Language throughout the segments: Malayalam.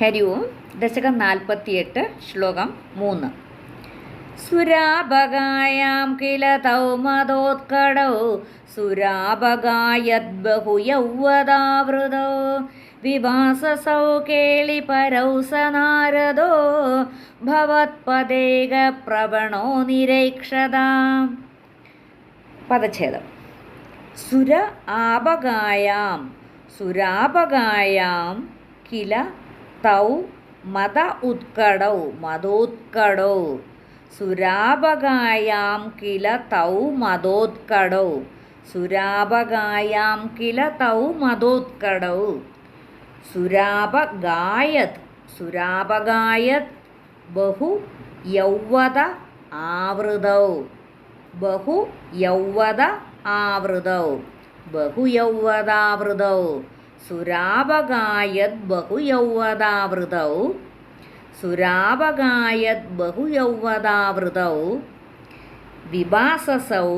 ഹരി ഓം ദശകം നാൽപ്പത്തിയെട്ട് ശ്ലോകം മൂന്ന്. സുരാപകായാം കില തൗ മതോത്കടൗ സുരാപകായദ്ബഹു യൗവതാവൃതോ വിവാസസൗ കേളി പരൗ നാരദോ ഭവത്പദേക പ്രവണോ നിരീക്ഷതാം. പദച്ഛേദം. സുര ആപകായാം സുരാപകായാം കില തൗ മത ഉത്കടൗ മതോത്കടൗ സുരാപകായാം കില തൗ മതോത്കടൗ സുരാപകായാം കില തൗ മതോത്കടൗ സുരാപഗായത് സുരാപഗായത് ബഹു യൗവത ആവൃതൗ ബഹു യൗവത ആവൃതൗ ബഹു യൗവതാവൃതൗ സുരാപഗായത് ബഹു യൗവതാവൃതൗ സുരാപഗായത് ബഹു യൗവതാവൃതൗ വിഭാസസൗ.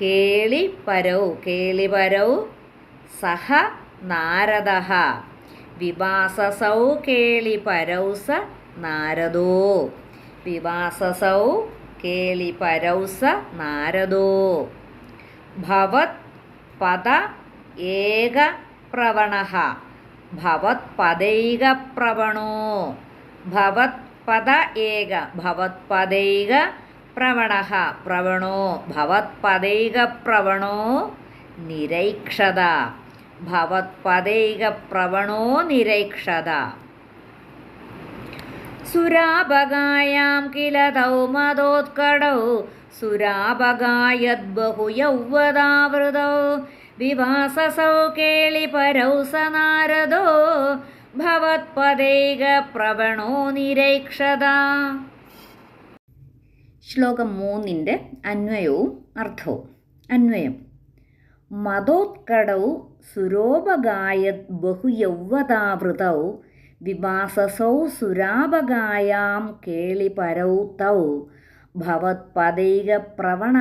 കേളിപരൗ. കേളിപരൗ. സഹ നാരദ വിഭാസസൗ. കേളിപരൗ. സ നാരദോ. വിഭാസസൗ. കേളിപരൗ. സ നാരദോ. ഭവത് പദ ഏക പ്രവണ ഭവത് പദൈക പ്രവണോ. ഭവത് പദ ഏക. ഭവത് പദൈക പ്രവണ. പ്രവണോ. ഭവത് പദൈക പ്രവണോ നിരൈക്ഷത. ഭവത് പദൈക പ്രവണോ നിരൈക്ഷത. സുരാപകായാം കില തൗ മതോത്കടൗ. സുരാപകായദ്ബഹു യൗവതാവൃതൗ വിവാസസൗ കേളിപരൗ പരൗസ നാരദോ ഭവത്പദൈക പ്രവണോ നിരൈക്ഷത. ശ്ലോകം മൂന്നിന്റെ അന്വയവും അർത്ഥവും. അന്വയം. മതോത്കടൗ സുരോപഗായത് ബഹുയൗവതാവൃതൗ വിവാസസൗ സുരാപഗായാം കേളിപരൗ തൗ ഭവത്പദൈക പ്രവണ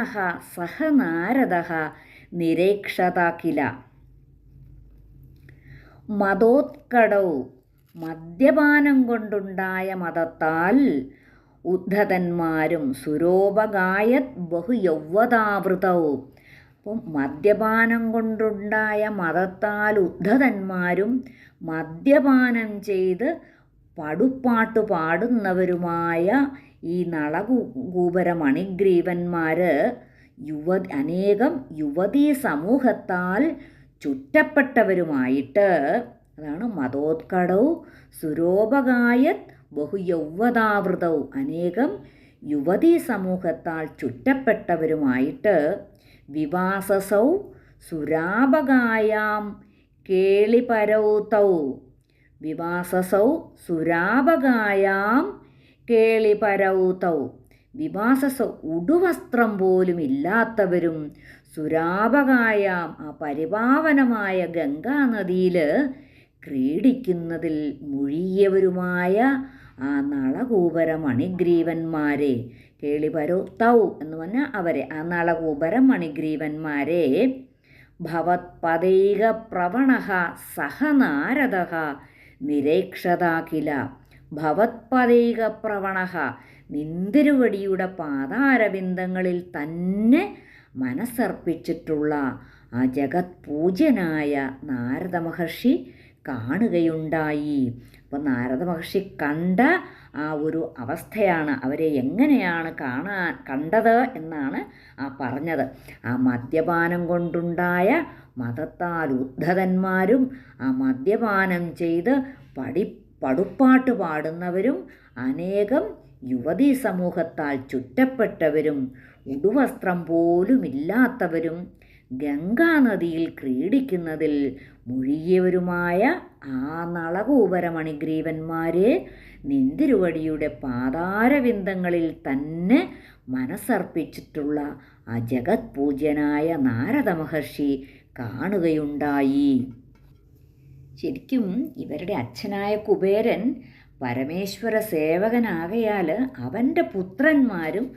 സഹ നാരദ നിരേക്ഷത മതോത്കടവും മതോത്കടൗ മദ്യപാനം കൊണ്ടുണ്ടായ മതത്താൽ ഉദ്ധതന്മാരും സുരോപഗായത് യൗവതാവൃതവും. അപ്പം മദ്യപാനം കൊണ്ടുണ്ടായ മതത്താൽ ഉദ്ധതന്മാരും മദ്യപാനം ചെയ്ത് പടുപ്പാട്ട് പാടുന്നവരുമായ ഈ നളകൂപര മണിഗ്രീവന്മാർ യുവ അനേകം യുവതീ സമൂഹത്താൽ ചുറ്റപ്പെട്ടവരുമായിട്ട്. അതാണ് മതോത്കടൗ സുരോപകായത് ബഹുയൗവതാവൃതൗ. അനേകം യുവതീ സമൂഹത്താൽ ചുറ്റപ്പെട്ടവരുമായിട്ട് വിവാസസൗ സുരാപകായാം കേളിപരൗതൗ. വിവാസസൗ സുരാപകായാം കേളിപരൗ തൗ വിവാസസൗ ഉടുവസ്ത്രം പോലും ഇല്ലാത്തവരും സുരാപകായ ആ പരിപാവനമായ ഗംഗാനദിയിൽ ക്രീഡിക്കുന്നതിൽ മുഴിയവരുമായ ആ നളകൂപര മണിഗ്രീവന്മാരെ കേളിപരോ തൗ എന്ന് പറഞ്ഞാൽ അവരെ. ആ നളകൂപര മണിഗ്രീവന്മാരെ ഭവത്പദൈക പ്രവണ സഹനാരദ നിരേക്ഷതാകില ഭവത്പദൈക പ്രവണ നിന്തിരുവടിയുടെ പാതാരവിന്ദങ്ങളിൽ തന്നെ മനസ്സർപ്പിച്ചിട്ടുള്ള ആ ജഗത് പൂജ്യനായ നാരദ മഹർഷി കാണുകയുണ്ടായി. അപ്പോൾ നാരദ മഹർഷി കണ്ട ആ ഒരു അവസ്ഥയാണ് അവരെ എങ്ങനെയാണ് കാണാൻ കണ്ടത് എന്നാണ് ആ പറഞ്ഞത്. ആ മദ്യപാനം കൊണ്ടുണ്ടായ മതത്താൽ ഉദ്ധതന്മാരും ആ മദ്യപാനം ചെയ്ത് പടി പടുപ്പാട്ട് പാടുന്നവരും അനേകം യുവതീ സമൂഹത്താൽ ചുറ്റപ്പെട്ടവരും ഉടുവസ്ത്രം പോലുമില്ലാത്തവരും ഗംഗാനദിയിൽ ക്രീഡിക്കുന്നതിൽ മുഴുകിയവരുമായ ആ നളകൂപരമണിഗ്രീവന്മാരെ നിന്തിരുവടിയുടെ പാതാരവിന്ദങ്ങളിൽ തന്നെ മനസ്സർപ്പിച്ചിട്ടുള്ള ആ ജഗത് പൂജ്യനായ നാരദ മഹർഷി കാണുകയുണ്ടായി. ശരിക്കും ഇവരുടെ അച്ഛനായ കുബേരൻ പരമേശ്വര സേവകനാകയാൽ അവന്റെ പുത്രന്മാരും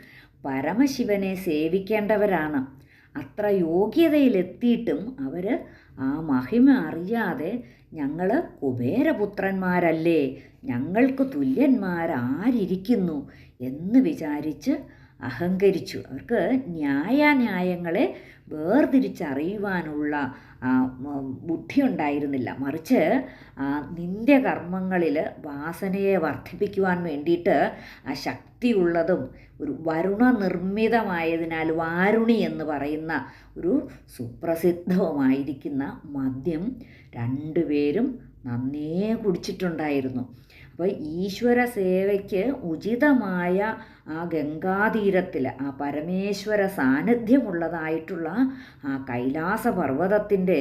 പരമശിവനെ സേവിക്കേണ്ടവരാണ്. അത്ര യോഗ്യതയിലെത്തിയിട്ടും അവർ ആ മഹിമ അറിയാതെ ഞങ്ങൾ കുബേരപുത്രന്മാരല്ലേ ഞങ്ങൾക്ക് തുല്യന്മാരാരിയ്ക്കുന്നു എന്ന് വിചാരിച്ച് അഹങ്കരിച്ചു. അവർക്ക് ന്യായാന്യായങ്ങളെ വേർതിരിച്ചറിയുവാനുള്ള ബുദ്ധി ഉണ്ടായിരുന്നില്ല. മറിച്ച് നിന്ദ്യകർമ്മങ്ങളിൽ വാസനയെ വർദ്ധിപ്പിക്കുവാൻ വേണ്ടിയിട്ട് ആ ശക്തിയുള്ളതും ഒരു വരുണ നിർമ്മിതമായതിനാൽ വാരുണി എന്ന് പറയുന്ന ഒരു സുപ്രസിദ്ധവുമായിരിക്കുന്ന മദ്യം രണ്ടുപേരും നന്നേ കുടിച്ചിട്ടുണ്ടായിരുന്നു. അപ്പോൾ ഈശ്വര സേവയ്ക്ക് ഉചിതമായ ആ ഗംഗാതീരത്തിൽ ആ പരമേശ്വര സാന്നിധ്യമുള്ളതായിട്ടുള്ള ആ കൈലാസ പർവതത്തിന്റെ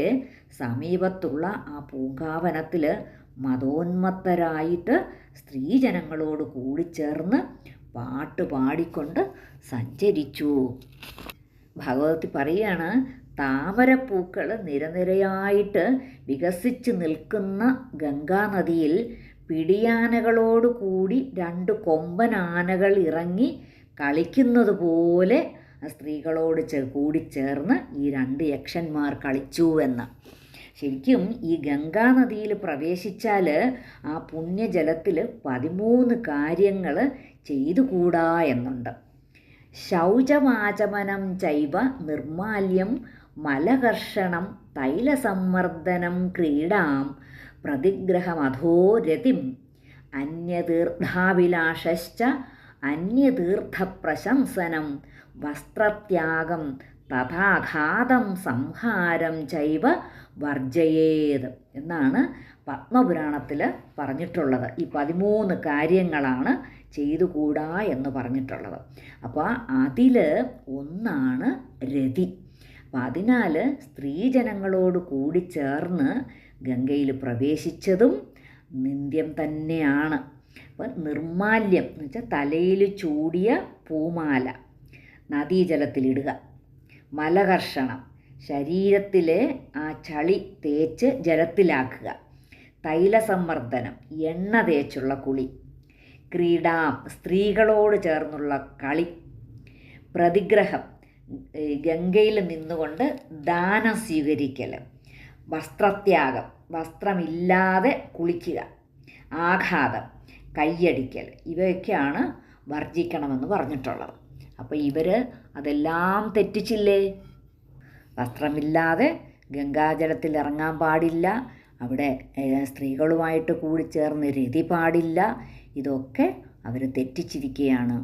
സമീപത്തുള്ള ആ പൂങ്കാവനത്തിൽ മതോന്മത്തരായിട്ട് സ്ത്രീജനങ്ങളോട് കൂടിച്ചേർന്ന് പാട്ട് പാടിക്കൊണ്ട് സഞ്ചരിച്ചു. ഭഗവതി പറയാണ് താമരപ്പൂക്കൾ നിരനിരയായിട്ട് വികസിച്ച് നിൽക്കുന്ന ഗംഗാനദിയിൽ പിടിയാനകളോട് കൂടി രണ്ട് കൊമ്പനാനകൾ ഇറങ്ങി കളിക്കുന്നത് പോലെ സ്ത്രീകളോട് കൂടി ചേർന്ന് ഈ രണ്ട് യക്ഷന്മാർ കളിച്ചു എന്ന്. ശരിക്കും ഈ ഗംഗാ നദിയിൽ പ്രവേശിച്ചാൽ ആ പുണ്യജലത്തിൽ പതിമൂന്ന് കാര്യങ്ങൾ ചെയ്തുകൂടാ എന്നുണ്ട്. ശൗചമാചമനം ചൈവ നിർമാല്യം മലകർഷണം തൈലസമ്മർദ്ദനം ക്രീഡാം പ്രതിഗ്രഹമധോ രതിം. അന്യതീർത്ഥാഭിലാഷശ്ച അന്യതീർത്ഥപ്രശംസനം. വസ്ത്രത്യാഗം തഥാഘാതം സംഹാരം ചൈവ വർജയേത് എന്നാണ് പത്മപുരാണത്തിൽ പറഞ്ഞിട്ടുള്ളത്. ഈ പതിമൂന്ന് കാര്യങ്ങളാണ് ചെയ്തുകൂടാ എന്ന് പറഞ്ഞിട്ടുള്ളത്. അപ്പോൾ അതിൽ ഒന്നാണ് രതി. അതിനാൽ സ്ത്രീജനങ്ങളോട് കൂടി ചേർന്ന് ഗംഗയിൽ പ്രവേശിച്ചതും നിന്ദ്യം തന്നെയാണ്. അപ്പം നിർമാല്യം എന്ന് വെച്ചാൽ തലയിൽ ചൂടിയ പൂമാല നദീജലത്തിലിടുക മലകർഷണം ശരീരത്തിലെ ആ ചളി തേച്ച് ജലത്തിലാക്കുക തൈലസമ്മർദ്ദനം എണ്ണ തേച്ചുള്ള കുളി ക്രീഡാം സ്ത്രീകളോട് ചേർന്നുള്ള കളി പ്രതിഗ്രഹം ഗംഗയിൽ നിന്നുകൊണ്ട് ദാനം സ്വീകരിക്കൽ വസ്ത്രത്യാഗം വസ്ത്രമില്ലാതെ കുളിക്കുക ആഘാതം കൈയടിക്കൽ ഇവയൊക്കെയാണ് വർജിക്കണമെന്ന് പറഞ്ഞിട്ടുള്ളത്. അപ്പോൾ ഇവർ അതെല്ലാം തെറ്റിച്ചില്ലേ? വസ്ത്രമില്ലാതെ ഗംഗാജലത്തിൽ ഇറങ്ങാൻ പാടില്ല അവിടെ സ്ത്രീകളുമായിട്ട് കൂടി ചേർന്ന് രതി പാടില്ല ഇതൊക്കെ അവർ തെറ്റിച്ചിരിക്കുകയാണ്.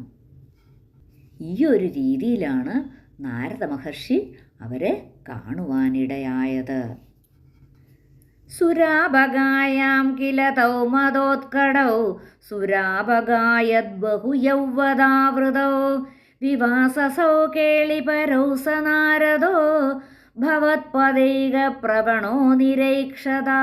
ഈ ഒരു രീതിയിലാണ് നാരദ മഹർഷി അവരെ കാണുവാനിടയായത്. സുരാപകായാം കില തൗ മതോത്കടൗ സുരാപകായദ്ബഹുയൗവതാവൃതൗ വിവാസസൗ കേളിപരൗ നാരദോ ഭവത്പദൈക പ്രവണോ നിരൈക്ഷതാ.